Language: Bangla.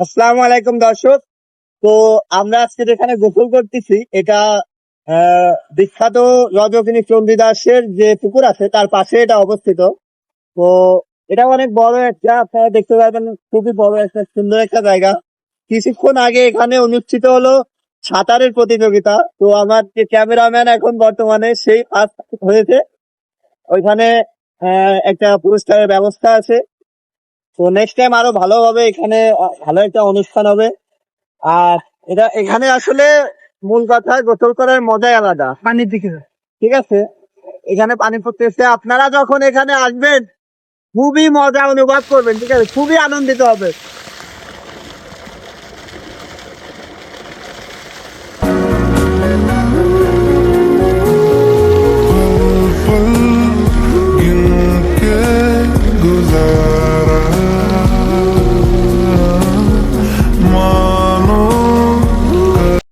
আসসালামু আলাইকুম দর্শক। তো আমরা আজকে যেখানে গোসল করতেছি, এটা বিখ্যাত রজকিনী চণ্ডীদাসের যে পুকুর আছে, তার পাশে এটা অবস্থিত। তো এটা অনেক বড় একটা, আপনারা দেখতে পাবেন, খুবই বড় একটা, সুন্দর একটা জায়গা। কিছুক্ষণ আগে এখানে অনুষ্ঠিত হলো সাঁতারের প্রতিযোগিতা। তো আমার যে ক্যামেরাম্যান এখন বর্তমানে, সেই ফার্স্ট হয়েছে। ওইখানে একটা পুরস্কারের ব্যবস্থা আছে। তো নেক্সট টাইম আরও ভালো হবে এখানে ভালো একটা অনুষ্ঠান হবে। আর এটা এখানে আসলে মূল কথা গোসল করার মজাই আলাদা। পানির দিকে ঠিক আছে? এখানে পানি এসে আপনারা যখন এখানে আসবেন খুবই মজা অনুভব করবেন ঠিক আছে? খুবই আনন্দিত হবে।